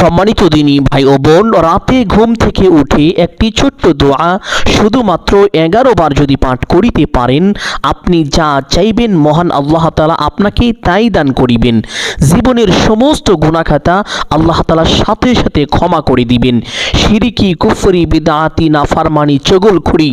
সম্মানিত দিনী ভাই ও বোন, রাতে ঘুম থেকে উঠে একটি ছোট্ট দোয়া শুধুমাত্র এগারো বার যদি পাঠ করিতে পারেন, আপনি যা চাইবেন মহান আল্লাহ তালা আপনাকে তাই দান করিবেন। জীবনের সমস্ত গুণাখাতা আল্লাহ তালার সাথে সাথে ক্ষমা করে দিবেন। সিরিকি, কুফরি, বিদাতি, নাফারমানি, চগলখুরি,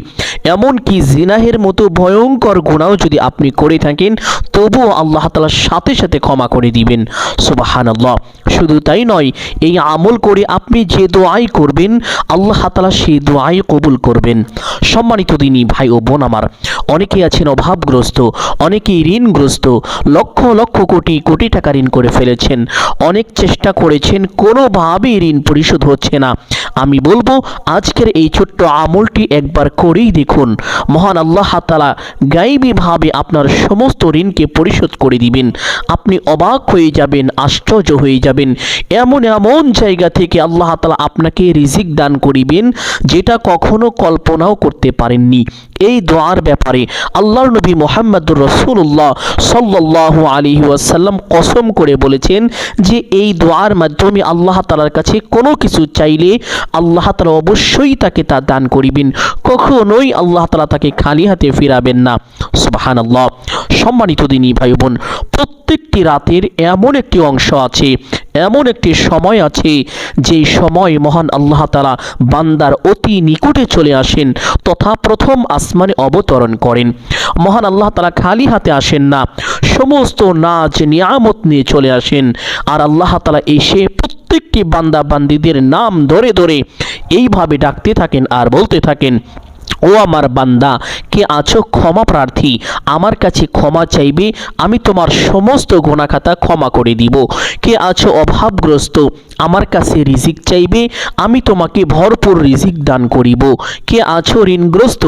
এমনকি জিনাহের মতো ভয়ঙ্কর গুণাও যদি আপনি করে থাকেন, তবুও আল্লাহ তালার সাথে সাথে ক্ষমা করে দিবেন। সুবাহান আল্লাহ শুধু তাই নয়, এই আমল করে আপনি যে দোয়াই করবেন, আল্লাহ তালা সেই দোয়াই কবুল করবেন। সম্মানিত দিনী ভাই ও বোন আমার অনেকে আছেন অভাবগ্রস্ত, অনেকেই ঋণগ্রস্ত, লক্ষ লক্ষ কোটি কোটি টাকা ঋণ করে ফেলেছেন, অনেক চেষ্টা করেছেন, কোনোভাবেই ঋণ পরিশোধ হচ্ছে না। আমি বলব, আজকের এই ছোট্ট আমলটি একবার করেই দেখুন। মহান আল্লাহ তালা গাইবীভাবে আপনার সমস্ত ঋণকে পরিশোধ করে দিবেন। আপনি অবাক হয়ে যাবেন, আশ্চর্য হয়ে যাবেন। এমন এমন জায়গা থেকে আল্লাহ তালা আপনাকে রিজিক দান করিবেন যেটা কখনো কল্পনাও করতে পারেননি। এই দোয়ার ব্যাপারে আল্লাহর নবী মোহাম্মদুর রসুল্লাহ সাল্লাহ আলী ওয়াসাল্লাম কসম করে বলেছেন যে এই দোয়ার মাধ্যমে আল্লাহ তালার কাছে কোনো কিছু চাইলে আল্লাহ তালা অবশ্যই তাকে তা দান করিবেন। কখনোই আল্লাহ তালা তাকে খালি হাতে ফিরাবেন না। সুবাহান আল্লাহ সম্মানিত দিনী ভাই বোন প্রত্যেকটি রাতের এমন একটি অংশ আছে এমন একটি সময় আছে, যেই সময় মহান আল্লাহ তালা বান্দার অতি নিকটে চলে আসেন তথা প্রথম আসমানে অবতরণ করেন। মহান আল্লাহ তালা খালি হাতে আসেন না, সমস্ত নাচ, নিয়ামত নিয়ে চলে আসেন। আর আল্লাহ তালা এসে প্রত্যেকটি বান্দা বান্দিদের নাম ধরে ধরে এইভাবে ডাকতে থাকেন আর বলতে থাকেন ও আমার বান্দা, কে আছো ক্ষমা প্রার্থী? আমার কাছে ক্ষমা চাইবে, আমি তোমার সমস্ত গোনাখাতা ক্ষমা করে দিব। কে আছো অভাবগ্রস্ত আমার কাছে রিজিক চাইবে, আমি তোমাকে ভরপুর রিজিক দান করিব। কে আছো ঋণগ্রস্ত?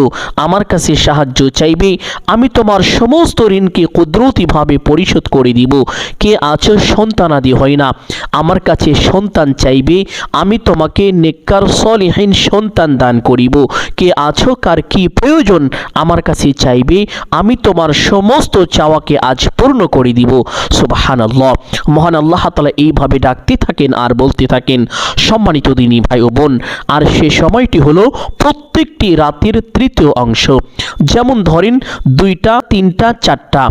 আমার কাছে সাহায্য চাইবে, আমি তোমার সমস্ত ঋণকে কুদরতিভাবে পরিশোধ করে দিব। কে আছো সন্তানাদি হয় না, আমার কাছে সন্তান চাইবে, আমি তোমাকে নেককার সলিহীন সন্তান দান করিব। কে আছো কার কি প্রয়োজন আমার কাছে চাইবে, আমি তোমার সমস্ত চাওয়াকে আজ পূর্ণ করে দিব। সুবাহান আল্লাহ মহান আল্লাহ তালা এইভাবে ডাকতে থাকেন আর বলতে থাকেন, সম্মানিত দিনী ভাই ও বোন, আর সে সময়টি হলো প্রত্যেকটি রাতের তৃতীয় অংশ। যেমন ধরেন, দুইটা, তিনটা, চারটা,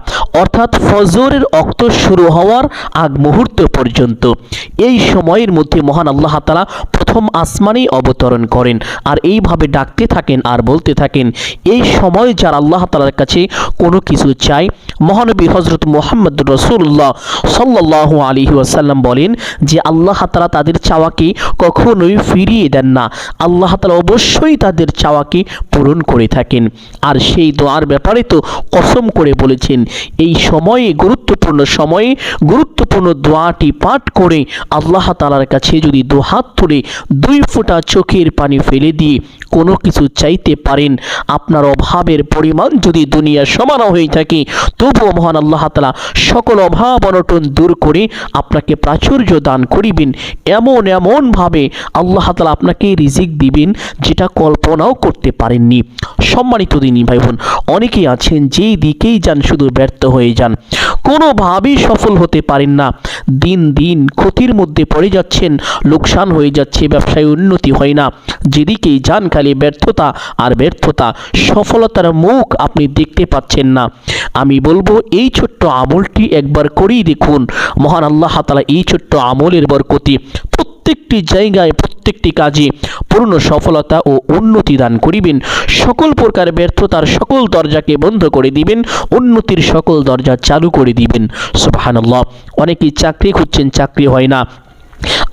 অর্থাৎ ফজরের অক্ত শুরু হওয়ার আগ মুহূর্ত পর্যন্ত। এই সময়ের মধ্যে মহান আল্লাহ তালা প্রথম আসমানেই অবতরণ করেন, আর এইভাবে ডাকতে থাকেন আর বলতে থাকেন, এই সময় যার আল্লাহ তালার কাছে কোনো কিছু চাই, মহানবী হজরত মোহাম্মদ রসুল্লাহ সাল্লাহ আলী ওয়াসাল্লাম বলেন যে, আল্লাহ তালা তাদের চাওয়াকে কখনোই ফিরিয়ে দেন না। আল্লাহ তালা অবশ্যই তাদের চাওয়াকে পূরণ করে থাকেন। আর সেই দোয়ার ব্যাপারে তো কসম করে বলেছেন, এই সময়ে, গুরুত্বপূর্ণ সময়ে, গুরুত্বপূর্ণ দোয়াটি পাঠ করে আল্লাহ তালার কাছে যদি দুহাত তুলে দুই ফোঁটা চোখের পানি ফেলে দিয়ে কোনো কিছু চাইতে পারেন, আপনার অভাবের পরিমাণ যদি দুনিয়া সমান হয়ে থাকে, তবুও মহান আল্লাহ তালা সকল অভাব অনটন দূর করে আপনাকে প্রাচুর্য দান করিবেন। এমন এমনভাবে আল্লাহ তালা আপনাকে রিজিক দিবেন যেটা কল্পনাও করতে পারেননি। সম্মানিত দিনী ভাই বোন অনেকেই আছেন যেই দিকেই যান, শুধু ব্যর্থ হয়ে যান। কোনোভাবেই সফল হতে পারেন না। দিন দিন ক্ষতির মধ্যে পড়ে যাচ্ছেন, লোকসান হয়ে যাচ্ছে, ব্যবসায় উন্নতি হয় না। যেদিকেই যান, খালি ব্যর্থতা আর ব্যর্থতা, সফলতার মুখ আপনি দেখতে পাচ্ছেন না। আমি বলব, এই ছোট্ট আমলটি একবার করেই দেখুন। মহান আল্লাহ তালা এই ছোট্ট আমলের বরকতি। প্রত্যেকটি জায়গায়, প্রত্যেকটি কাজে পূর্ণ সফলতা ও উন্নতি দান করিবেন। সকল প্রকার ব্যর্থতার সকল দরজাকে বন্ধ করে দিবেন, উন্নতির সকল দরজা চালু করে দিবেন। সুবহানাল্লাহ। অনেকেই চাকরি খুঁজছেন, চাকরি হয় না।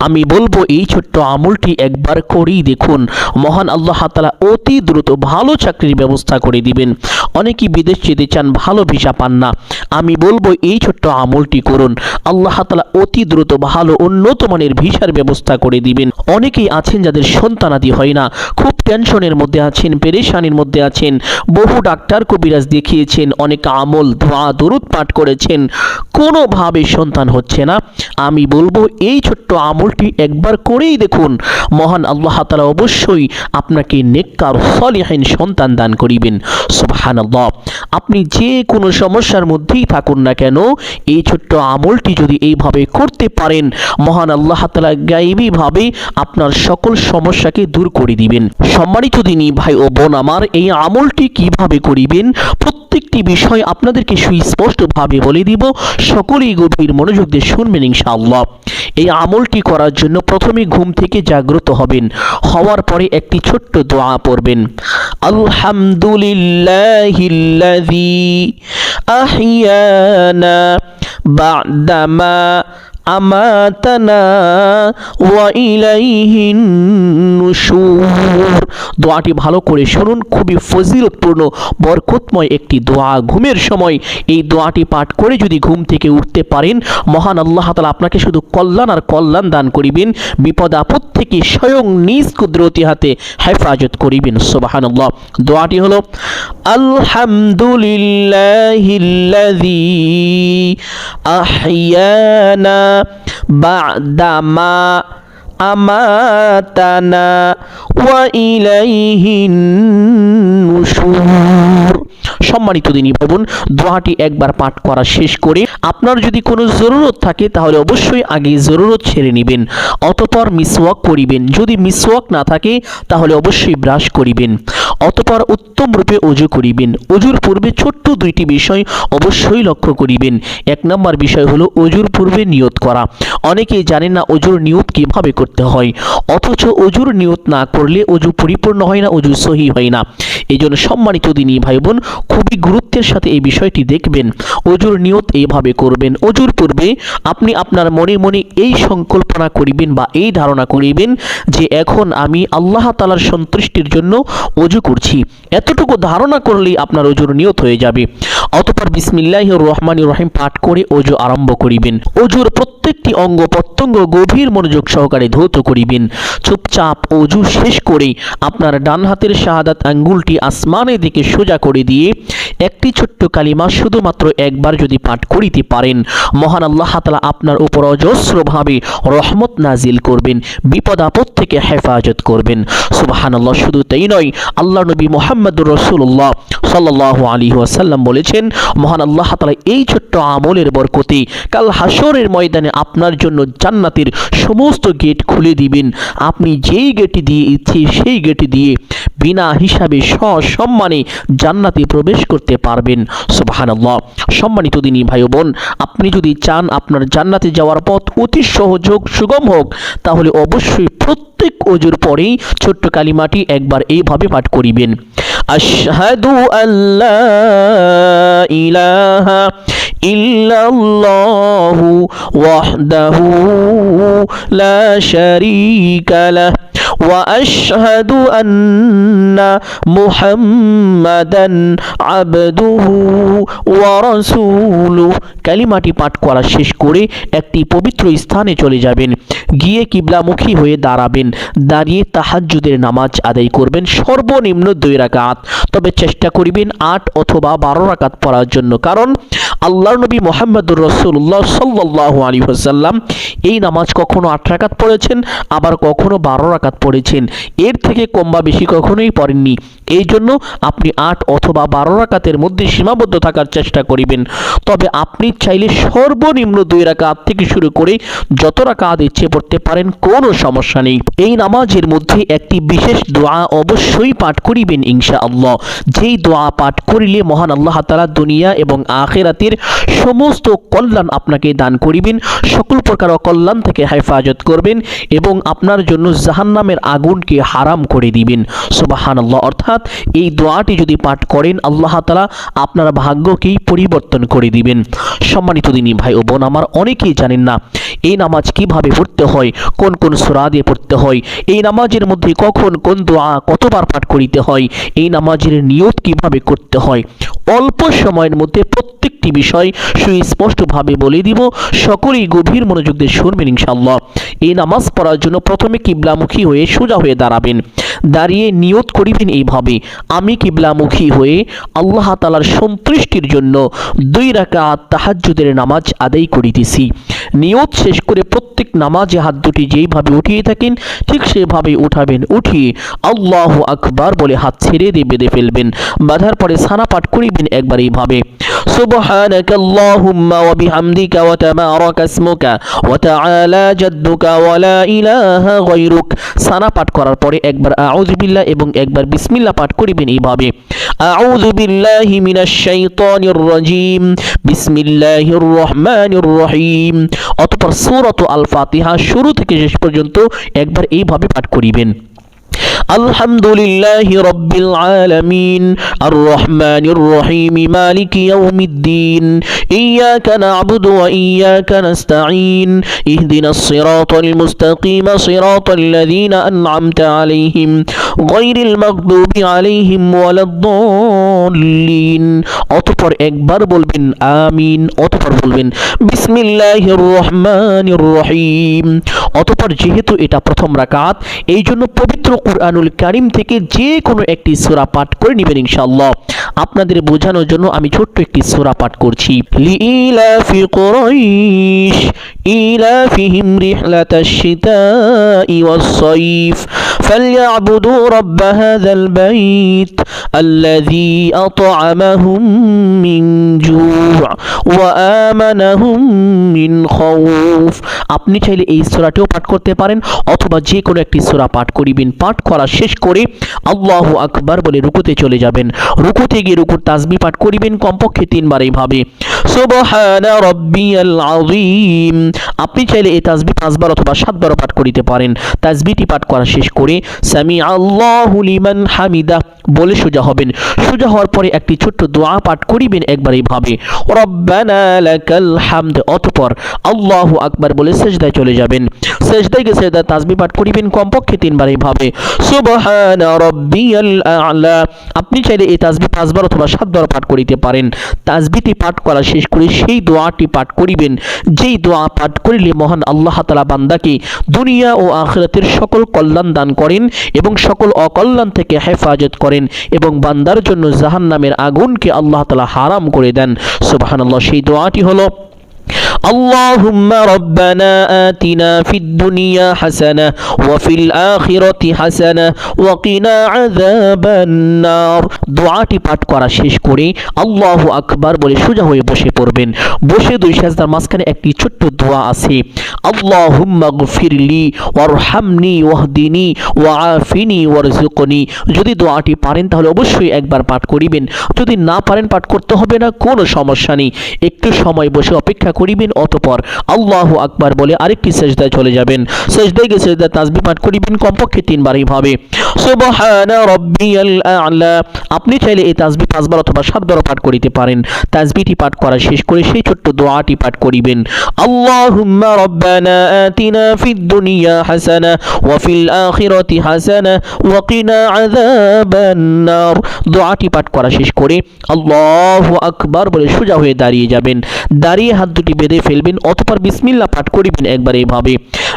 আমি বলব, এই ছোট্ট আমলটি একবার করেই দেখুন। মহান আল্লাহ তালা অতি দ্রুত ভালো চাকরির ব্যবস্থা করে দিবেন। অনেকেই বিদেশ যেতে চান, ভালো ভিসা পান না। আমি বলব, এই ছোট্ট আমলটি করুন। আল্লাহ তালা অতি দ্রুত ভালো উন্নত মানের ভিসার ব্যবস্থা করে দিবেন। অনেকেই আছেন যাদের সন্তানাদি হয় না। খুব টেনশনের মধ্যে আছেন, পেরেশানির মধ্যে আছেন। বহু ডাক্তার কবিরাজ দেখিয়েছেন, অনেক আমল ধোয়া দরুদ পাঠ করেছেন। কোনোভাবে সন্তান হচ্ছে না। আমি বলব, এই ছোট্ট আমলটি একবার করেই দেখুন। মহান আল্লাহ তালা অবশ্যই আপনাকে নেককার, সলিহীন সন্তান দান করিবেন। সুবহান সুবহানাল্লাহ। আপনি যে কোনো সমস্যার মধ্যেই থাকুন না কেন, এই ছোট্ট আমলটি যদি এইভাবে করতে পারেন, মহান আল্লাহ তালা গাইবীভাবে আপনার সকল সমস্যাকে দূর করে দিবেন। সম্মানিত দিনী ভাই ও বোন আমার, এই আমলটি কীভাবে করিবেন, প্রত্যেকটি বিষয় আপনাদেরকে সুস্পষ্টভাবে বলে দিব। সকলেই গভীর মনোযোগ দিয়ে শুনবেন ইনশাআল্লাহ। এই আমলটি করার জন্য প্রথমে ঘুম থেকে জাগ্রত হবেন। হওয়ার পরে একটি ছোট্ট দোয়া পড়বেন। বা'দামা নুশুর দোয়াটি ভালো করে শুনুন, খুবই ফজিলতপূর্ণ, বরকতময় একটি দোয়া। ঘুমের সময় এই দোয়াটি পাঠ করে যদি ঘুম থেকে উঠতে পারেন, মহান আল্লাহ তাআলা আপনাকে শুধু কল্যাণ আর কল্যাণ দান করিবেন, বিপদ আপদ থেকে স্বয়ং নিজ কুদরতি হাতে হেফাজত করিবেন, সুবহানাল্লাহ। দোয়াটি হলো, আলহামদুলিল্লাহিল্লাযী আহইয়ানা বা'দামা আমাতানা ওয়া ইলাইহিন নুশুর সম্মানিত দিনী ভাই বোন দোয়াটি একবার পাঠ করা শেষ করে আপনার যদি কোনো জরুরত থাকে তাহলে অবশ্যই আগে জরুরত ছেড়ে নেবেন। অতপর মিসওয়াক করিবেন। যদি মিসওয়াক না থাকে তাহলে অবশ্যই ব্রাশ করিবেন। অতপর উত্তম রূপে অজু করিবেন। অজুর পূর্বে ছোট্ট দুইটি বিষয় অবশ্যই লক্ষ্য করিবেন। এক নম্বর বিষয় হলো অজুর পূর্বে নিয়ত করা। অনেকেই জানেন না অজুর নিয়ত কীভাবে করতে হয়। অথচ অজুর নিয়ত না করলে অজু পরিপূর্ণ হয় না, অজু সহি হয় না। এই জন্য সম্মানিত দিনী ভাই বোন খুবই গুরুত্বের সাথে এই বিষয়টি দেখবেন। অজুর নিয়ত এইভাবে করবেন। অজুর পূর্বে আপনি আপনার মনে মনে এই সংকল্পনা করিবেন বা এই ধারণা করিবেন যে এখন আমি আল্লাহ তালার সন্তুষ্টির জন্য অজু করছি। এতটুকু ধারণা করলেই আপনার অজুর নিয়ত হয়ে যাবে। অতপর বিসমিল্লাহ রহমান রহিম পাঠ করে অজু আরম্ভ করিবেন। অজুর প্রত্যেকটি অঙ্গ প্রত্যঙ্গ গভীর মনোযোগ সহকারে ধৌত করিবেন। চুপচাপ অজু শেষ করে আপনার ডান হাতের শাহাদাত আঙ্গুলটি আসমানের দিকে সোজা করে দিয়ে একটি ছোট্ট কালিমা শুধুমাত্র একবার যদি পাঠ করিতে পারেন। মহান আল্লাহ তালা আপনার উপর অজস্রভাবে রহমত নাজিল করবেন, বিপদ আপদ থেকে হেফাজত করবেন। সুবাহান আল্লাহ শুধু তাই নয়, আল্লাহ নবী মোহাম্মদুর রসুল্লাহ সাল্লাহ আলী ওয়াসাল্লাম বলেছেন, মহান আল্লাহ তালা এই ছোট্ট আমলের বরকতে কাল হাসরের ময়দানে আপনার জন্য জান্নাতের সমস্ত গেট খুলে দিবেন। আপনি যেই গেটে দিয়ে ইচ্ছে সেই গেটে দিয়ে বিনা হিসাবে সসম্মানে জান্নাতে প্রবেশ করতে পারবেন। সুবহানাল্লাহ। সম্মানিত দিনী ভাই বোন, আপনি যদি চান আপনার জান্নাতে যাওয়ার পথ অতি সহজ হোক, সুগম হোক, তাহলে অবশ্যই প্রত্যেক অজুর পরেই ছোট্ট কালিমাটি একবার এইভাবে পাঠ করিবেন। আশহাদু আল্লা ইলাহা إلا الله وحده لا شريك له واشهد ان محمدا عبده ورسوله কালিমাটি পাঠ করা শেষ করে একটি পবিত্র স্থানে চলে যাবেন গিয়ে কিবলামুখী হয়ে দাঁড়াবেন দাঁড়িয়ে তাহাজ্জুদের নামাজ আদায় করবেন সর্বনিম্ন দুই রাকাত তবে চেষ্টা করিবেন আট অথবা বারো রাকাত পড়ার জন্য কারণ আল্লাহর নবী মোহাম্মদুর রসুল্লাহ সাল্লাহ আলী হাসাল্লাম এই নামাজ কখনো আট রাকাত পড়েছেন আবার কখনো বারো রাকাত পড়েছেন। এর থেকে কম বা বেশি কখনোই পড়েননি। এই জন্য আপনি আট অথবা বারো রাকাতের মধ্যে সীমাবদ্ধ থাকার চেষ্টা করিবেন। তবে আপনি চাইলে সর্বনিম্ন দুই রাকাত থেকে শুরু করে যত রাকাত ইচ্ছে পড়তে পারেন, কোনো সমস্যা নেই। এই নামাজের মধ্যে একটি বিশেষ দোয়া অবশ্যই পাঠ করিবেন ইনশা আল্লাহ যেই দোয়া পাঠ করিলে মহান আল্লাহ তালা দুনিয়া এবং আখেরাতের সমস্ত কল্যাণ আপনাকে দান করিবেন, সকল প্রকার অকল্যাণ থেকে হেফাজত করবেন এবং আপনার জন্য জাহান্নামের আগুনকে হারাম করে দিবেন। সুবাহান আল্লাহ অর্থাৎ এই দোয়াটি যদি পাঠ করেন, আল্লাহ তালা আপনার ভাগ্যকেই পরিবর্তন করে দিবেন। সম্মানিত দিনী ভাই ও বোন, আমার অনেকেই জানেন না এই নামাজ কীভাবে পড়তে হয়, কোন কোন সুরা দিয়ে পড়তে হয়, এই নামাজের মধ্যে কখন কোন দোয়া কতবার পাঠ করিতে হয়, এই নামাজের নিয়ত কীভাবে করতে হয়, অল্প সময়ের মধ্যে প্রত্যেকটি বিষয় সুস্পষ্টভাবে বলে দিব, সকলেই গভীর মনোযোগ দিয়ে শুনবেন ইনশাল্লাহ এই নামাজ পড়ার জন্য প্রথমে কিবলামুখী হয়ে সোজা হয়ে দাঁড়াবেন। দাঁড়িয়ে নিয়ত করিবেন এইভাবে আমি কিবলামুখী হয়ে আল্লাহ তালার সন্তুষ্টির জন্য দুই রাকাত তাহাজ্জুদের নামাজ আদায় করিতেছি নিয়ত শেষ করে প্রত্যেক নামাজে হাত দুটি যেইভাবে উঠিয়ে থাকেন ঠিক সেভাবে উঠাবেন উঠিয়ে আল্লাহ আকবার বলে হাত ছেড়ে দিয়ে বেঁধে ফেলবেন বাঁধার পরে সানা পাঠ করিবেন একবার এইভাবে سبحانك اللهم وبحمدك وتبارك اسمك وتعالى جدك ولا إله غيرك সানা পাঠ করার পরে একবার আউযু বিল্লাহ এবং একবার বিসমিল্লাহ পাঠ করিবেন এইভাবে। আউযু মিনাশাইতানির মিনাশ শাইতানির রাজিম। বিসমিল্লাহির রহমানির রহিম। অতঃপর সূরাত আল ফাতিহা শুরু থেকে শেষ পর্যন্ত একবার এইভাবে পাঠ করিবেন। الحمد لله رب العالمين الرحمن الرحيم مالك يوم الدين إياك نعبد وإياك نستعين اهدنا الصراط المستقيم صراط الذين أنعمت عليهم غير المغضوب عليهم ولا الضالين অতঃপর একবার বলবেন আমিন অতঃপর বলবেন বিসমিল্লাহির রহমানির রহিম অতঃপর যেহেতু এটা প্রথম রাকাত এই জন্য পবিত্র কুরআনুল কারিম থেকে যে কোনো একটি সুরা পাঠ করে নেবেন ইনশাআল্লাহ। আপনাদের বোঝানোর জন্য আমি ছোট্ট একটি সোরা পাঠ করছি। লিলাফি কুরাইশ ইলাফিহিম রিহলাতাশ শিতাই ওয়াস-সাইফ فليعبدوا رب هذا البيت الذي أطعمهم من جوع وآمنهم من خوف আপনি চাইলে এই সূরাটিও পাঠ করতে পারেন অথবা যে কোনো একটি সূরা পাঠ করিবেন পাঠ করা শেষ করে আল্লাহু আকবার বলে রুকুতে চলে যাবেন রুকুতে গিয়ে রুকুর তাসবিহ পাঠ করিবেন কমপক্ষে তিনবার এইভাবে সুবহানা রাব্বিয়াল আযীম আপনি চাইলে এই তাসবিহ পাঁচবার অথবা সাতবার পাঠ করিতে পারেন তাসবিহটি পাঠ করা শেষ করে সামি হামিদা বলে সোজা হবেন। সোজা হওয়ার পরে একটি ছোট্ট দোয়া পাঠ করিবেন একবার এইভাবে। হামদ অতঃপর আল্লাহু আকবার বলে সেজদায় চলে যাবেন। সেজদায় তাসবিহ পাঠ করিবেন কমপক্ষে তিনবার এইভাবে। সুবহানা রাব্বিয়াল আ'লা আপনি চাইলে এই তাসবিহ পাঁচবার অথবা সাতবার পাঠ করিতে পারেন। তাসবিহটি পাঠ করা শেষ করে সেই দোয়াটি পাঠ করিবেন। যেই দোয়া পাঠ করিলে মহান আল্লাহ তাআলা বান্দাকে দুনিয়া ও আখিরাতের সকল কল্যাণ দান এবং সকল অকল্যাণ থেকে হেফাজত করেন এবং বান্দার জন্য জাহান্নামের আগুনকে আল্লাহ তালা হারাম করে দেন। সুবহানাল্লাহ, সেই দোয়াটি হলো اللهم ربنا آتنا في الدنيا حسنة وفي الآخرة حسنة وقنا عذاب النار দোয়াটি পাঠ করা শেষ করে আল্লাহ আকবার বলে সোজা হয়ে বসে পড়বেন বসে দুই সাজদার মাঝখানে একটি ছোট্ট দোয়া আছে আল্লাহুম্মা গফিরলি ওয়ারহামনি ওয়াহদিনি ওয়াআফিনি ওয়ারজুকনি যদি দোয়াটি পারেন তাহলে অবশ্যই একবার পাঠ করিবেন যদি না পারেন পাঠ করতে হবে না কোনো সমস্যা নেই একটু সময় বসে অপেক্ষা করিবেন অতপর আল্লাহ আকবার বলে আরেকটি সেজদায় চলে যাবেন। সেজদায় গিয়ে সেজদা তাসবিহ পাঠ করিবেন, কমপক্ষে তিনবার এইভাবে আপনি চাইলে এই তাসবিহ পাঁচবার অথবা সাতবার পাঠ করিতে পারেন। তাজবিটি পাঠ করা শেষ করে সেই ছোট্ট দোয়াটি পাঠ করিবেন। আল্লাহুম্মা রব্বানা আতিনা ফিদ দুনিয়া হাসানা, ওয়া ফিল আখিরাতি হাসানা, ওয়া কিনা দোয়াটি পাঠ করা শেষ করে আল্লাহু আকবার বলে সোজা হয়ে দাঁড়িয়ে যাবেন। দাঁড়িয়ে হাত দুটি বেঁধে ফেলবেন অতঃপর বিসমিল্লাহ পাঠ করিবেন একবার এইভাবে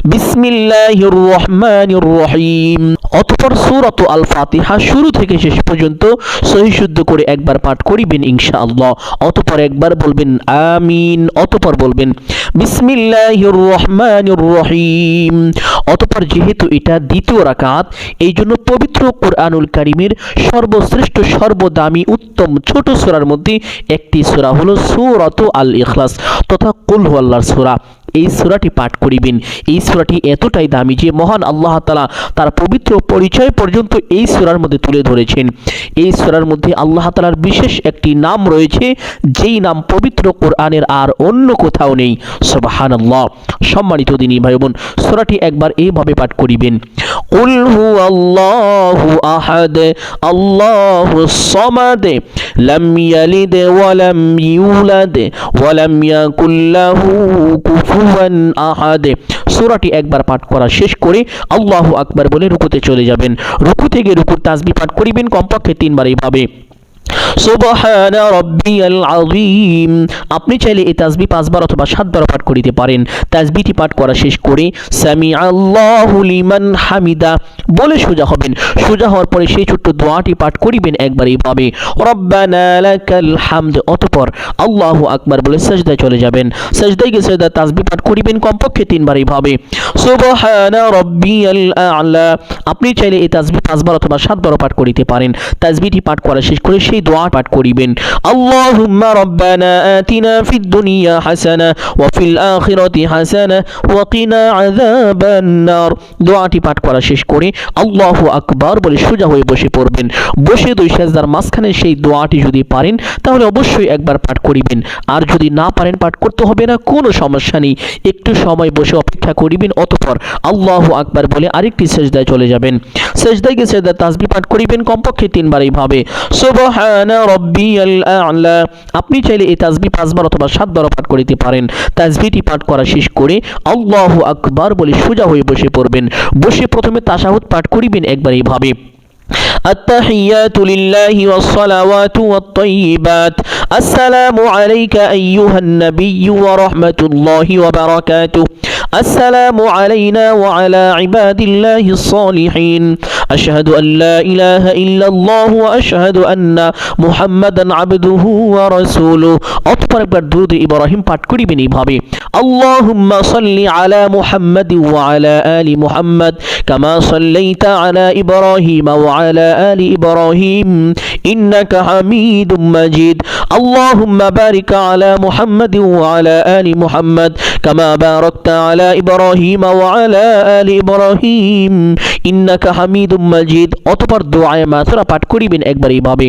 বিসমিল্লাহির রহমানির রহিম অতঃপর সূরাত আল ফাতিহা শুরু থেকে শেষ পর্যন্ত সহি শুদ্ধ করে একবার পাঠ করিবেন অতঃপর একবার বলবেন আমিন, অতঃপর বলবেন বিসমিল্লাহির রহমানির রহিম অতঃপর যেহেতু এটা দ্বিতীয় রাকাত এই জন্য পবিত্র কোরআনুল কারিমের সর্বশ্রেষ্ঠ, সর্বদামি, উত্তম, ছোট সূরার মধ্যে একটি সূরা হলো সূরাত আল ইখলাস তথা কুল হু আল্লাহর সূরা। এই সূরাটি পাঠ করিবেন। এই সূরাটি এতটাই দামি যে মহান আল্লাহ তাআলা তার পবিত্র পরিচয় পর্যন্ত এই সূরার মধ্যে তুলে ধরেছেন। এই সূরার মধ্যে আল্লাহ তাআলার বিশেষ একটি নাম রয়েছে, যেই নাম পবিত্র কোরআনের আর অন্য কোথাও নেই। সুবহানাল্লাহ। সম্মানিত দিনী ভাই বোন সূরাটি একবার এইভাবে পাঠ করিবেন। কুল হু আল্লাহু আহাদ আল্লাহুস সামাদ, লাম ইয়ালিদ ওয়া লাম ইউলাদ, ওয়া লাম ইয়াকুল আহাদ। একবার পাঠ করা শেষ করে আল্লাহ আকবার বলে রুকুতে চলে যাবেন। রুকু থেকে রুকুর তাজবি পাঠ করিবেন, কমপক্ষে তিনবার এইভাবে। আপনি চাইলে এই তাসবিহ পাঁচবার অথবা সাতবার পাঠ করিতে পারেন। তাসবিহটি পাঠ করা শেষ করে সামি লিমান হামিদা বলে সোজা হবেন। সোজা হওয়ার পরে সেই ছোট্ট দোয়াটি পাঠ করিবেন একবার এইভাবে। হামদ। অতঃপর আল্লাহু আকবার বলে সাজদায় চলে যাবেন। সাজদায় গিয়ে সাজদা তাসবিহ পাঠ করিবেন কমপক্ষে তিনবার এইভাবে। আপনি চাইলে এই তাসবিহ পাঁচবার অথবা সাতবারও পাঠ করিতে পারেন। তাসবিহটি পাঠ করা শেষ করে সেই দোয়া পাঠ করিবেন। আল্লাহুম্মা রব্বানা আতিনা ফিদ দুনিয়া হাসানা ওয়া ফিল আখিরাতি হাসানা ওয়া কিনা আযাবান নার দোয়াটি পাঠ করা শেষ করে আল্লাহু আকবার বলে সোজা হয়ে বসে পড়বেন। বসে দুই সেজদার মাঝখানে সেই দোয়াটি যদি পারেন, তাহলে অবশ্যই একবার পাঠ করিবেন। আর যদি না পারেন, পাঠ করতে হবে না, কোনো সমস্যা নেই। একটু সময় বসে অপেক্ষা করিবেন, অতঃপর আল্লাহু আকবার বলে আরেকটি সেজদায় চলে যাবেন। সেজদায় গিয়ে সেজদা তাসবি পাঠ করিবেন, কমপক্ষে তিনবার এইভাবে। সুবহানা রাব্বিয়াল আ'লা আপনি চাইলে এই তাসবি পাঁচবার অথবা সাতবারও পাঠ করিতে পারেন তাসবিটি পাঠ করা শেষ করে আল্লাহু আকবার বলে সোজা হয়ে বসে পড়বেন বসে প্রথমে তাশাহুদ পাঠ করিবেন একবার এইভাবে التحيات لله والصلوات والطيبات السلام عليك أيها النبي ورحمة الله وبركاته السلام علينا وعلى عباد الله الصالحين أشهد أن لا إله إلا الله وأشهد أن محمدا عبده ورسوله অতপর একবার দুরুদ ইব্রাহিম পাঠ করিবেন এইভাবে اللهم صل على محمد وعلى آل محمد كما صليت على إبراهيم وعلى آل إبراهيم إنك حميد مجيد اللهم بارك على محمد وعلى آل محمد كما باركت على إبراهيم وعلى آل إبراهيم إنك حميد مجيد অতপর দোয়ায় মাথুরা পাঠ করিবেন একবার এইভাবে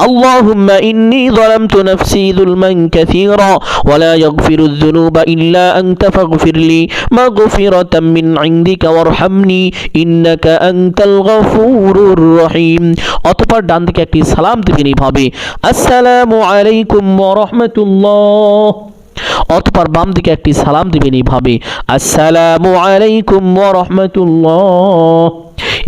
اللهم إني ظلمت نفسي ظلما كثيرا ولا يغفر الذنوب إلا أنت فاغفر لي مغفرة من عندك وارحمني إنك أنت الغفور الرحيم অতপর ডান দিকে একটি সালাম দিবেন এইভাবে আসসালামু আলাইকুম ওয়া রাহমাতুল্লাহ অতপর বাম দিকে একটি সালাম দিবেন এইভাবে আসসালামু আলাইকুম ওয়া রাহমাতুল্লাহ।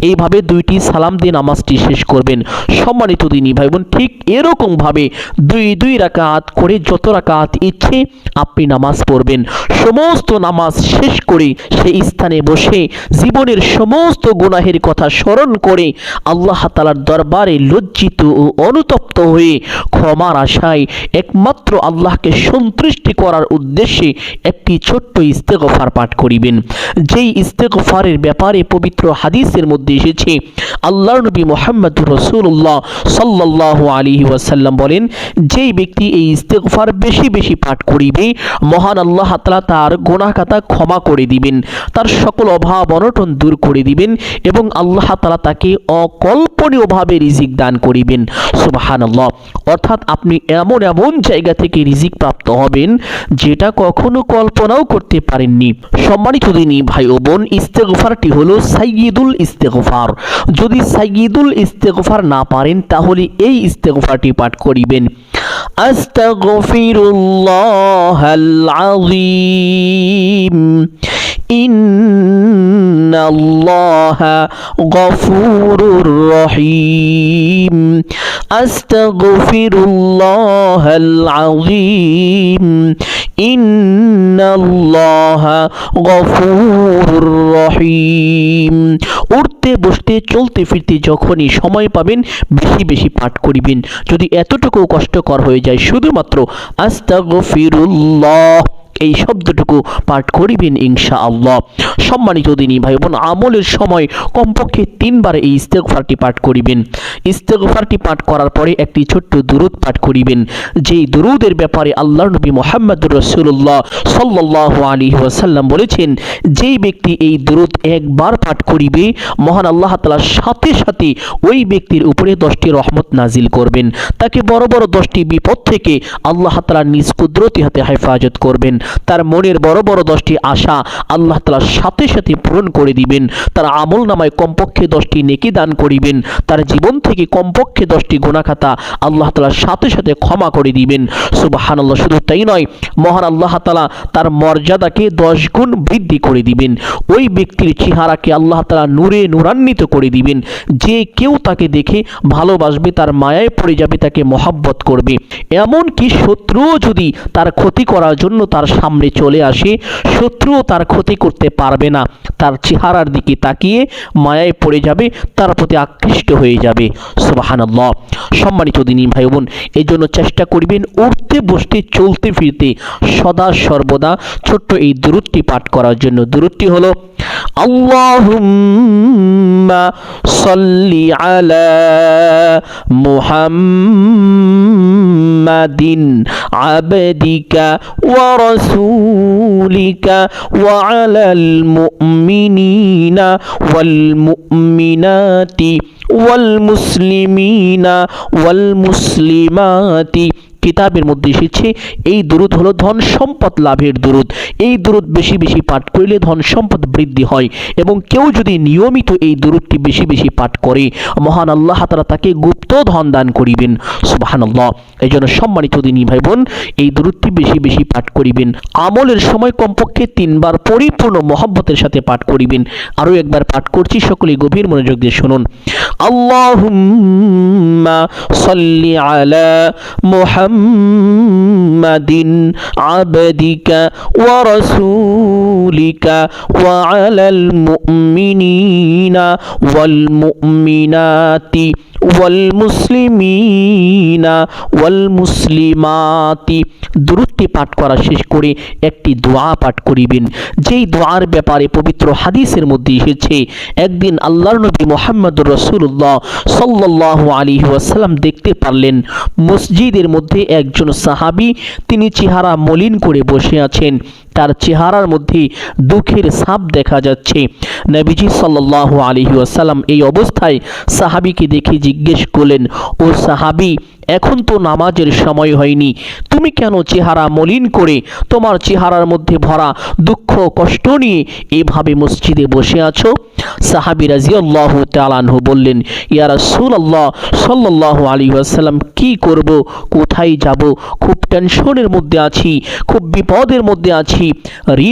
এইভাবে দুইটি সালাম দিয়ে নামাজটি শেষ করবেন। সম্মানিত দিনী ভাই বোন ঠিক এরকম ভাবে দুই দুই রাকাত করে যত রাকাত ইচ্ছে আপনি নামাজ পড়বেন। সমস্ত নামাজ শেষ করে সেই স্থানে বসে জীবনের সমস্ত গুনাহের কথা স্মরণ করে আল্লাহ তালার দরবারে লজ্জিত ও অনুতপ্ত হয়ে ক্ষমার আশায় একমাত্র আল্লাহকে সন্তুষ্টি করার উদ্দেশ্যে একটি ছোট্ট ইস্তেগফার পাঠ করিবেন। যেই ইস্তেগফারের ব্যাপারে পবিত্র হাদিসের মধ্যে এসেছে। আল্লাহ নবী মোহাম্মদ রসুল্লাহ সাল্লাহ আলী ওয়াসাল্লাম বলেন, যেই ব্যক্তি এই ইস্তেগফার বেশি বেশি পাঠ করিবে, মহান আল্লাহ তালা তার গোনাখাতা ক্ষমা করে দিবেন, তার সকল অভাব অনটন দূর করে দিবেন এবং আল্লাহ তালা তাকে অকল্পনীয়ভাবে রিজিক দান করিবেন। সুবাহান আল্লাহ অর্থাৎ আপনি এমন এমন জায়গা থেকে রিজিক প্রাপ্ত হবেন, যেটা কখনো কল্পনাও করতে পারেননি। সম্মানিত দিনী ভাই ও বোন, ইস্তেগফারটি হলো সাইয়িদুল ইস্তেগফার যদি সাইয়িদুল ইস্তেগফার না পারেন তাহলে এই ইস্তেগফারটি পাঠ করিবেন আস্তাগফিরুল্লাহাল আযীম إن الله غفور رحيم أستغفر الله العظيم রহিম। উঠতে বসতে চলতে ফিরতে যখনই সময় পাবেন, বেশি বেশি পাঠ করিবেন। যদি এতটুকু কষ্টকর হয়ে যায়, শুধুমাত্র আস্তাগফিরুল্লাহ। এই শব্দটুকু পাঠ করিবেন ইনশা আল্লাহ সম্মানিত দিনী ভাই বোন আমলের সময় কমপক্ষে তিনবার এই ইস্তেগফারটি পাঠ করিবেন। ইস্তেগফারটি পাঠ করার পরে একটি ছোট্ট দুরুদ পাঠ করিবেন। যেই দুরুদের ব্যাপারে আল্লাহ নবী মোহাম্মদ রসুল্লাহ সাল্লাহ আলী ওয়াসাল্লাম বলেছেন, যেই ব্যক্তি এই দুরুদ একবার পাঠ করিবে, মহান আল্লাহ তালার সাথে সাথে ওই ব্যক্তির উপরে দশটি রহমত নাজিল করবেন। তাকে বড় বড় দশটি বিপদ থেকে আল্লাহ তালা নিজ কুদরতি হাতে হেফাজত করবেন। তার মনের বড় বড় দশটি আশা আল্লাহ তালার সাথে সাথে পূরণ করে দিবেন। তার আমল নামায় কমপক্ষে দশটি নেকি দান করিবেন। তার জীবন থেকে কমপক্ষে দশটি গোনাখাতা আল্লাহ তালার সাথে সাথে ক্ষমা করে দিবেন। সুবাহান আল্লাহ শুধু তাই নয়, মহান আল্লাহ তালা তার মর্যাদাকে দশ গুণ বৃদ্ধি করে দিবেন। ওই ব্যক্তির চেহারাকে আল্লাহ তালা নূরে নূরান্বিত করে দিবেন। যে কেউ তাকে দেখে ভালোবাসবে, তার মায়ায় পড়ে যাবে, তাকে মহাব্বত করবে। এমন কি শত্রুও যদি তার ক্ষতি করার জন্য তার সামনে চলে আসে, শত্রুও তার ক্ষতি করতে পারবে না। তার চেহারার দিকে তাকিয়ে মায়ায় পড়ে যাবে, তার প্রতি আকৃষ্ট হয়ে যাবে। সুবাহানাল্লাহ। সম্মানিত দিনী ভাই বোন এই জন্য চেষ্টা করবেন উঠতে, বসতে, চলতে, ফিরতে সদা সর্বদা ছোট্ট এই দূরত্বটি পাঠ করার জন্য। দূরত্বটি হলো, আল্লাহুম্মা সাল্লি আলা মুহাম্মাদিন আবদিকা ওয়া রাসূলিকা ওয়া আলাল মুমিনিনা ওয়াল মুমিনাতি কিতাবের মধ্যে এসেছে, এই দুরুদ হলো ধন সম্পদ লাভের দুরুদ। এই দুরুদ বেশি বেশি পাঠ করলে ধন সম্পদ বৃদ্ধি হয় এবং কেউ যদি নিয়মিত এই দুরুদটি বেশি বেশি পাঠ করে, মহান আল্লাহ তারা তাকে গুপ্ত ধন দান করিবেন। সুবাহান আল্লাহ এই জন্য সম্মানিত দিনী ভাই বোন এই দুরুদটি বেশি বেশি পাঠ করিবেন। আমলের সময় কমপক্ষে তিনবার পরিপূর্ণ মহব্বতের সাথে পাঠ করিবেন। আরও একবার পাঠ করছি, সকলে গভীর মনোযোগ দিয়ে শুনুন। আল্লাহুম্মা সাল্লি আলা মুহাম্মাদিন আবদিকা ওয়া রাসূলিকা ওয়া আলাল মুমিনিনা ওয়াল মুমিনাতি ওয়াল মুসলিমিনা ওয়াল মুসলিমাতি দূরত্বে পাঠ করা শেষ করে একটি দোয়া পাঠ করিবেন। যেই দোয়ার ব্যাপারে পবিত্র হাদিসের মধ্যে এসেছে, একদিন আল্লাহর নবী মোহাম্মদুর রসুল্লাহ সাল্লাহ আলী ওয়াসাল্লাম দেখতে পারলেন, মসজিদের মধ্যে একজন সাহাবি, তিনি চেহারা মলিন করে বসে আছেন। তার চেহারার মধ্যে দুঃখের সাপ দেখা যাচ্ছে। নবীজি সাল্লাহ আলহি আসাল্লাম এই অবস্থায় সাহাবিকে দেখে জিজ্ঞেস করলেন, ও সাহাবি, এখন তো নামাজের সময় হয়নি। তুমি কেন চেহারা মলিন করে তোমার চেহারার মধ্যে ভরা দুঃখ কষ্ট নিয়ে এভাবে মসজিদে বসে আছো? সাহাবি রাজিয়াল্লাহ তালানহু বললেন, ইয়া রাসূল আল্লাহ সাল্লাহ আলী আসাল্লাম কি করব? কোথায় যাব? খুব টেনশনের মধ্যে আছি, খুব বিপদের মধ্যে আছি।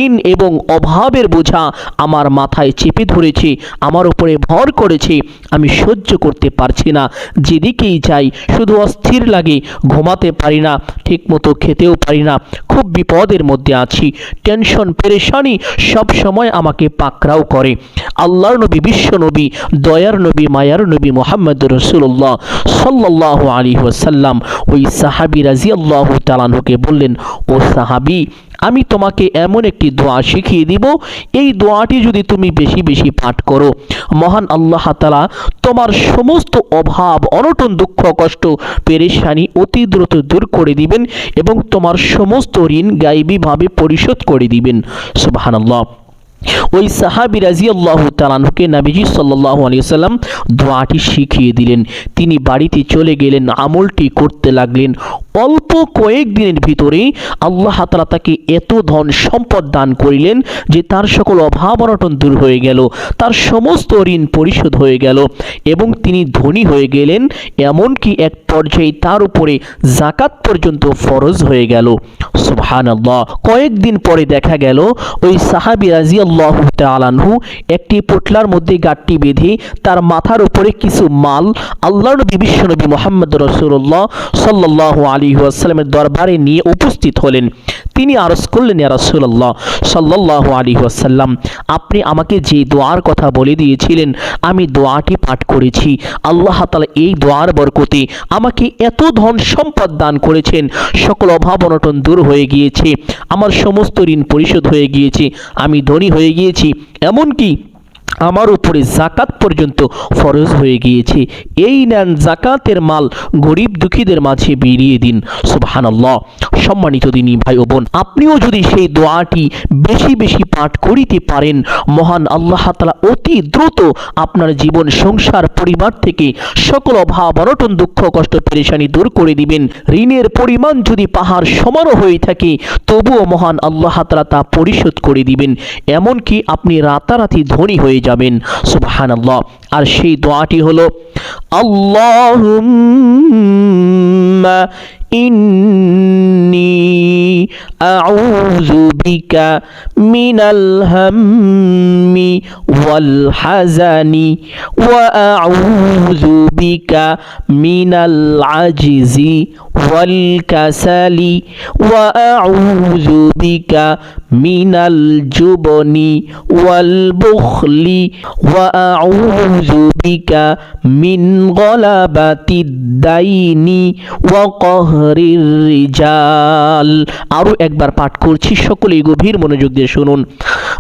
ঋণ এবং অভাবের বোঝা আমার মাথায় চেপে ধরেছে, আমার উপরে ভর করেছে, আমি সহ্য করতে পারছি না। যেদিকেই যাই, শুধু অস্থির লাগে, ঘুমাতে পারি না, ঠিকমতো খেতেও পারি না। খুব বিপদের মধ্যে আছি। টেনশন, পেরেশানি সব সময় আমাকে পাকরাও করে। আল্লাহর নবী, বিশ্ব নবী, দয়ার নবী, মায়ার নবী মোহাম্মদ রসুল্লাহ সাল্লাহ আলী ওসাল্লাম ওই সাহাবি রাজিয়াল্লাহ তালানহুকে বললেন, ও সাহাবি আমি তোমাকে এমন একটি দোয়া শিখিয়ে দিব। এই দোয়াটি যদি তুমি বেশি বেশি পাঠ করো, মহান আল্লাহ তালা তোমার সমস্ত অভাব, অনটন, দুঃখ, কষ্ট, পেরেশানি অতি দ্রুত দূর করে দিবেন এবং তোমার সমস্ত ঋণ গাইবীভাবে পরিশোধ করে দিবেন। সুবাহানাল্লাহ। ওই সাহাবি রাজি আল্লাহ তালানহুকে নাবিজি সাল্লাহ আলী সাল্লাম দোয়াটি শিখিয়ে দিলেন। তিনি বাড়িতে চলে গেলেন, আমলটি করতে লাগলেন। অল্প কয়েক দিনের ভিতরে আল্লাহ তালা তাকে এত ধন সম্পদ দান করিলেন যে তার সকল অভাব অনটন দূর হয়ে গেল, তার সমস্ত ঋণ পরিশোধ হয়ে গেল এবং তিনি ধনী হয়ে গেলেন, এমনকি এক পর্যায়ে তার উপরে জাকাত পর্যন্ত ফরজ হয়ে গেল। সুবহান আল্লাহ কয়েকদিন পরে দেখা গেল, ওই সাহাবি রাজি আল্লাহ একটি পোটলার মধ্যে গাঠটি বেঁধে তার মাথার উপরে কিছু মাল আল্লাহ নবী বিশ্বনবী মোহাম্মদ রসুল্লাহ সাল্লাহ আলী আসসালামের দরবারে নিয়ে উপস্থিত হলেন। তিনি আরস করলেন, ইয়া রাসূলুল্লাহ সাল্লাহ আলী আসাল্লাম আপনি আমাকে যে দোয়ার কথা বলে দিয়েছিলেন, আমি দোয়াটি পাঠ করেছি। আল্লাহ তালা এই দোয়ার বরকতে আমাকে এত ধন সম্পদ দান করেছেন। সকল অভাব অনটন দূর হয়ে গিয়েছে। আমার সমস্ত ঋণ পরিশোধ হয়ে গিয়েছে। আমি ধনী হয়ে গিয়েছি। এমনকি আমার উপরে জাকাত পর্যন্ত ফরজ হয়ে গিয়েছে। এই নেন জাকাতের মাল গরিব দুঃখীদের মাঝে বেরিয়ে দিন। সুবহানাল্লাহ। সম্মানিত দিনী ভাই ও বোন, আপনিও যদি সেই দোয়াটি বেশি বেশি পাঠ করিতে পারেন, মহান আল্লাহ তালা অতি দ্রুত আপনার জীবন, সংসার, পরিবার থেকে সকল অভাব, অনটন, দুঃখ, কষ্ট, পেরেশানি দূর করে দিবেন। ঋণের পরিমাণ যদি পাহাড় সমারো হয়ে থাকে, তবুও মহান আল্লাহ তালা তা পরিশোধ করে দিবেন। এমনকি আপনি রাতারাতি ধনী হয়ে যাবেন সুবহান আল্লাহ আর সেই দোয়াটি হলো, আল্লাহুম্মা ইন্নি আউযু বিকা মিনাল হাম্মি ওয়াল হাজানি ওয়া আউযু বিকা মিনাল আজিজি ওয়াল কাসালি ওয়া আউযু বিকা মিনাল ওয়াল বুখলি ওয়া বিকা মিন গলাবাতি দাইনি ও কহরির রিজাল আরও একবার পাঠ করছি, সকলেই গভীর মনোযোগ দিয়ে শুনুন।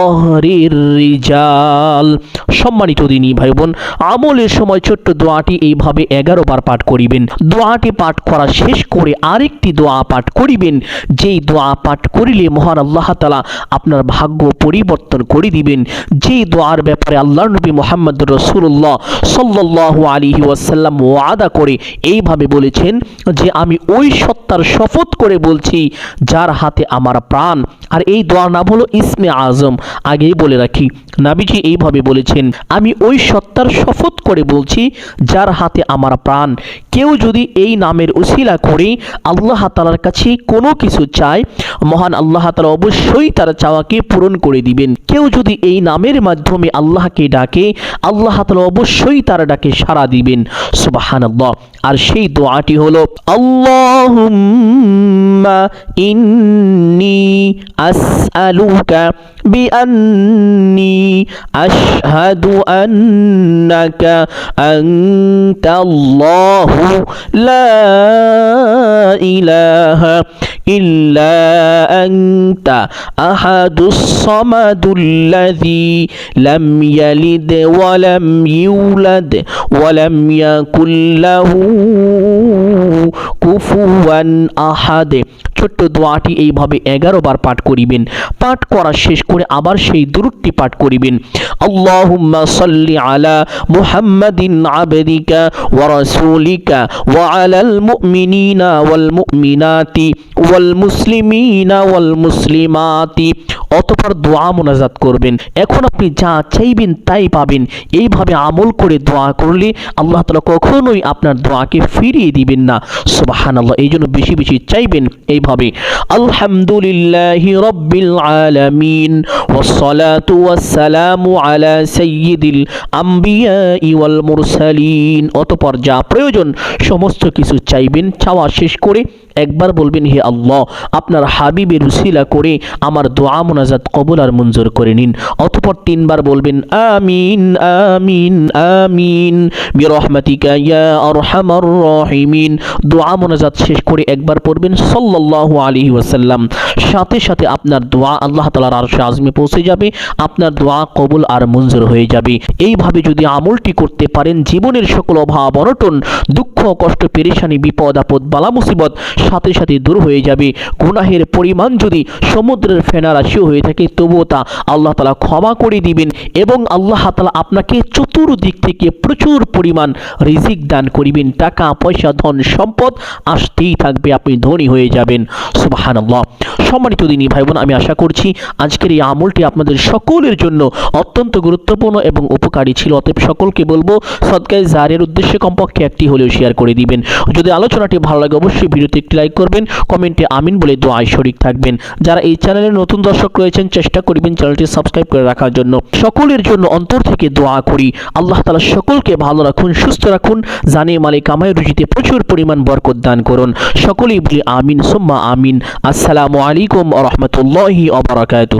কহরির রিজাল। সম্মানিত দিনী ভাই বোন আমলের সময় ছোট্ট দোয়াটি এইভাবে এগারো বার পাঠ করিবেন। দোয়াটি পাঠ করা শেষ করে আরেকটি দোয়া পাঠ করিবেন। যেই দোয়া পাঠ করিলে মহান আল্লাহ তালা আপনার ভাগ্য পরিবর্তন করে দিবেন। যেই দোয়ার ব্যাপারে আল্লাহ নবী মোহাম্মদ রসুল্লাহ সাল্লাহ আলী ওয়াসাল্লাম ওয়াদা করে এইভাবে বলেছেন যে, আমি ওই সত্তার শপথ করে বলছি, যার হাতে আমার প্রাণ। আর এই দোয়ার নাম হলো ইসমে আজম। আগেই বলে রাখি, নাবিজি এইভাবে বলেছেন, আমি ওই সত্তার শপথ করে বলছি, যার হাতে আমার প্রাণ। কেউ যদি এই নামের উসিলা করে আল্লাহ তালার কাছে কোনো কিছু চায়, মহান আল্লাহ তালা অবশ্যই তার চাওয়াকে পূরণ করে দিবেন। কেউ যদি এই নামের মাধ্যমে আল্লাহকে ডাকে, আল্লাহ তালা অবশ্যই তার ডাকে সাড়া দিবেন। সুবাহান আর সেই দোয়াটি হলো আল্লাহ ইন্নি আসআলুকা بأني أشهد أنك أنت الله. لا إله إلا أنت. أحد الصمد الذي لم يلد ولم يولد ولم يكن له كفوا أحد. ছোট্ট দোয়াটি এইভাবে এগারো বার পাঠ করিবেন। পাঠ করা শেষ করে আবার সেই দূরটি পাঠ করিবেন। আল্লাহুম্মা সাল্লি আলা মুহাম্মাদিন আবদিকা ওয়া রাসূলিকা ওয়া আলাল মুমিনিনা ওয়াল মুমিনাতি ওয়াল মুসলিমিনা ওয়াল মুসলিমাতি অতপর দোয়া মোনাজাত করবেন। এখন আপনি যা চাইবেন তাই পাবেন। এইভাবে আমল করে দোয়া করলে আল্লাহ তালা কখনোই আপনার দোয়াকে ফিরিয়ে দিবেন না। সুবাহান আল্লাহ এই জন্য বেশি বেশি চাইবেন এইভাবে। আলহামদুলিল্লাহ রব্বিল আলামিন ওয়াসসালাতু ওয়াসসালামু আলা সাইয়্যিদিল আম্বিয়া অতপর যা প্রয়োজন, সমস্ত কিছু চাইবেন, চাওয়া শেষ করে একবার বলবেন, হে আল্লাহ, আপনার হাবিবের উসিলা করে আমার দোয়া মোনাজাত কবুল আর মঞ্জুর করে নিন। অতপর তিনবার বলবেন, আমিন আমিন আমিন, বিরহমাতিকা ইয়া আরহামার রাহিমিন। দোয়া মোনাজাত শেষ করে একবার পড়বেন, সাল্লাল্লাহু আলাইহি ওয়াসাল্লাম। সাথে সাথে আপনার দোয়া আল্লাহ তাআলার আরশে আজমে পৌঁছে যাবে, আপনার দোয়া কবুল আর মঞ্জুর হয়ে যাবে। এইভাবে যদি আমলটি করতে পারেন, জীবনের সকল অভাব, অনটন, দুঃখ, কষ্ট, পেরেশানি, বিপদ, আপদ, বালা, মুসিবত সাথে সাথে দূর হয়ে যাবে। গুনাহের পরিমাণ যদি সমুদ্রের ফেনা রাশিও হয়ে থাকে, তবুও তা আল্লাহ তালা ক্ষমা করে দিবেন এবং আল্লাহ তালা আপনাকে চতুর্দিক থেকে প্রচুর পরিমাণ রিজিক দান করিবেন। টাকা, পয়সা, ধন সম্পদ আসতেই থাকবে, আপনি ধনী হয়ে যাবেন। সুবাহান আল্লাহ সম্মানিত দিনী ভাই বোন আমি আশা করছি আজকের এই আমলটি আপনাদের সকলের জন্য অত্যন্ত গুরুত্বপূর্ণ এবং উপকারী ছিল। অতএব সকলকে বলব সদকায় জারের উদ্দেশ্যে কমপক্ষে একটি হলেও শেয়ার করে দিবেন। যদি আলোচনাটি ভালো লাগে, অবশ্যই ভিডিওতে একটি লাইক করবেন, কমেন্টে আমিন বলে দোয়ায় শরিক থাকবেন। যারা এই চ্যানেলের নতুন দর্শক রয়েছেন চেষ্টা করবেন চ্যানেলটি সাবস্ক্রাইব করে রাখার জন্য। সকলের জন্য অন্তর থেকে দোয়া করি। আল্লাহ তালা সকলকে ভালো রাখুন, সুস্থ রাখুন, জানে মালিক, আমায় রুজিতে প্রচুর পরিমাণ বরকত দান করুন। সকলেই বলি আমিন, সুম্মা আমিন। আসসালামু আলাইকুম রহমতুল্লাহি অবরাকাতু